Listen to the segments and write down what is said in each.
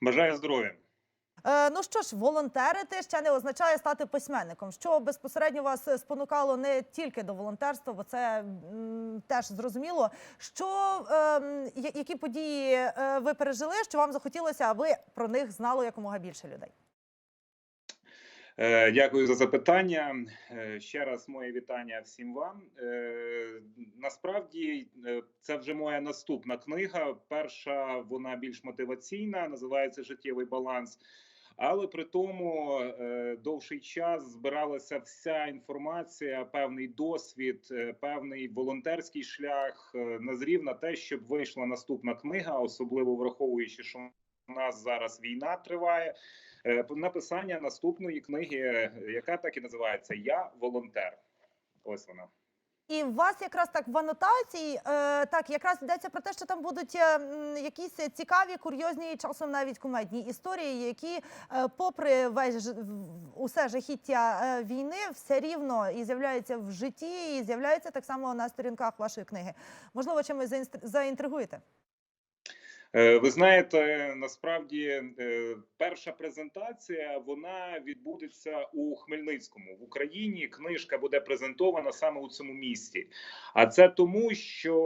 Бажаю здоров'я. Е, ну що ж, волонтерити ще не означає стати письменником. Що безпосередньо вас е, спонукало не тільки до волонтерства, бо це м, теж зрозуміло. Що е, які події е, ви пережили, що вам захотілося, аби про них знало якомога більше людей? Е, Дякую за запитання. Е, Ще раз моє вітання всім вам. Е, Насправді це вже моя наступна книга. Перша вона більш мотиваційна, називається Життєвий баланс. Але при тому довший час збиралася вся інформація, певний досвід, певний волонтерський шлях назрів на те, щоб вийшла наступна книга, особливо враховуючи, що у нас зараз війна триває. Е, написання наступної книги, е, яка так і називається Я волонтер. Ось вона. І у вас якраз так в анотації е, так якраз йдеться про те, що там будуть е, якісь цікаві, курйозні, часом навіть кумедні історії, які, попри весь усе жахіття війни, все рівно і з'являються в житті, і з'являються так само на сторінках вашої книги. Можливо, чимось заінтригуєте? Е, Ви знаєте, насправді е, перша презентація вона відбудеться у Хмельницькому в Україні. Книжка буде презентована саме у цьому місті. А це тому, що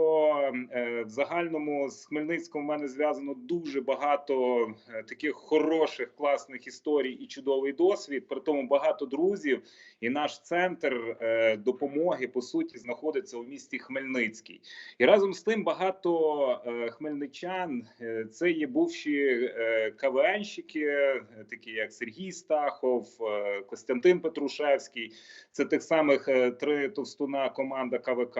е, в загальному з Хмельницьком в мене зв'язано дуже багато таких хороших, класних історій і чудовий досвід. При тому багато друзів, і наш центр допомоги по суті знаходиться у місті Хмельницький. І разом з тим багато хмельничан це є бувші е, КВНщики, е, такі як Сергій Стахов, е, Костянтин Петрушевський. Це тих самих е, три товстуна команда КВК.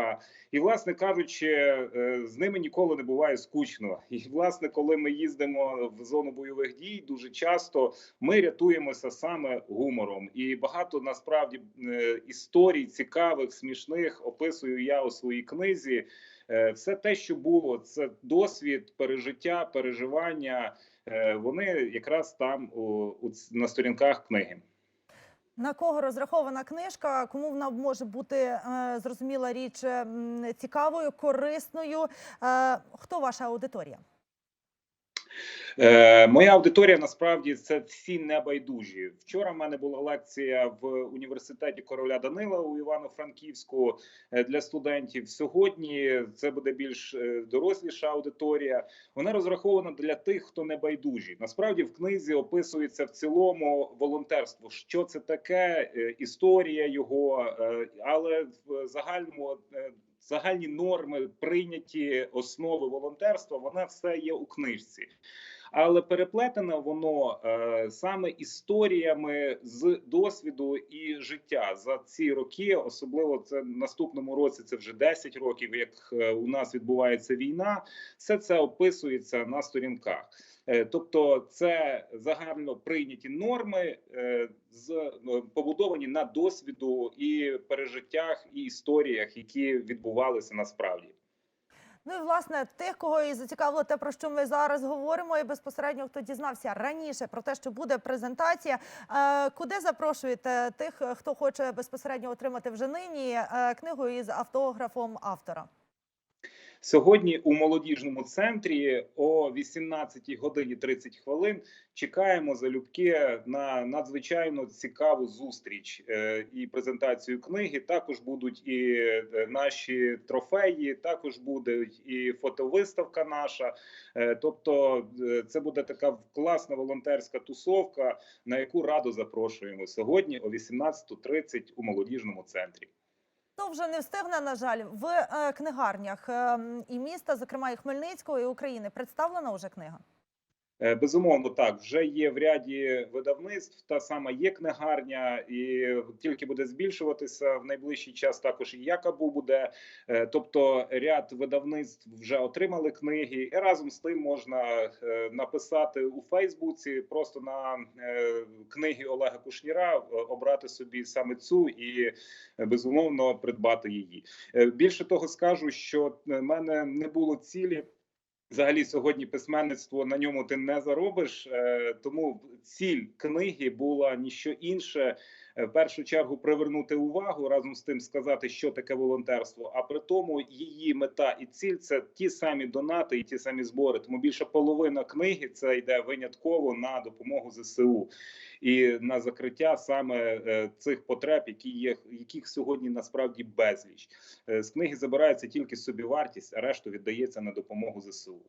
І, власне кажучи, е, з ними ніколи не буває скучно. І власне, коли ми їздимо в зону бойових дій, дуже часто ми рятуємося саме гумором. І багато насправді е, історій цікавих, смішних описую я у своїй книзі. Е, Все те, що було, це досвід, пережиття, переживання. е, Вони якраз там у, на сторінках книги. На кого розрахована книжка? Кому вона може бути е, зрозуміла річ цікавою, корисною? Хто ваша аудиторія? Е, моя аудиторія насправді це всі небайдужі. Вчора в мене була лекція в університеті короля Данила у Івано-Франківську е, для студентів. Сьогодні це буде більш е, доросліша аудиторія. Вона розрахована для тих, хто не байдужі. Насправді в книзі описується в цілому волонтерство. Що це таке, е, історія його, але в загальному. Загальні норми, прийняті основи волонтерства, вона все є у книжці але переплетено воно е, саме історіями з досвіду і життя за ці роки. Особливо це наступному році. Це вже 10 років, як е, у нас відбувається війна. Все це описується на сторінках. Е, Тобто, це загально прийняті норми, е, з е, побудовані на досвіду і пережиттях і історіях, які відбувалися насправді. Ну і власне тих, кого і зацікавило те, про що ми зараз говоримо, і безпосередньо хто дізнався раніше про те, що буде презентація. Е, куди запрошуєте тих, хто хоче безпосередньо отримати вже нині книгу із автографом автора? Сьогодні у молодіжному центрі о 18 годині 30 хвилин чекаємо залюбки на надзвичайно цікаву зустріч е, і презентацію книги. Також будуть і е, наші трофеї, також буде і фотовиставка наша. Е, Тобто, це буде така класна волонтерська тусовка, на яку радо запрошуємо сьогодні о 18.30 у молодіжному центрі. Хто вже не встигне, на жаль, в е, книгарнях е, і міста, зокрема і Хмельницького, і України, представлена вже книга. Е, Безумовно, так вже є в ряді видавництв. Та сама є книгарня, і тільки буде збільшуватися в найближчий час. Також і Якабу буде. Е, Тобто, ряд видавництв вже отримали книги, і разом з тим можна е, написати у Фейсбуці просто на книги Олега Кушніра, обрати собі саме цю і безумовно придбати її. Більше того, скажу, що в мене не було цілі. Взагалі, сьогодні письменництво на ньому ти не заробиш, е, тому ціль книги була ніщо інше в першу чергу привернути увагу разом з тим сказати, що таке волонтерство. А при тому її мета і ціль це ті самі донати і ті самі збори. Тому більше половина книги це йде винятково на допомогу ЗСУ і на закриття саме е, цих потреб, які є яких сьогодні насправді безліч. Е, З книги забирається тільки собівартість, а решту віддається на допомогу ЗСУ.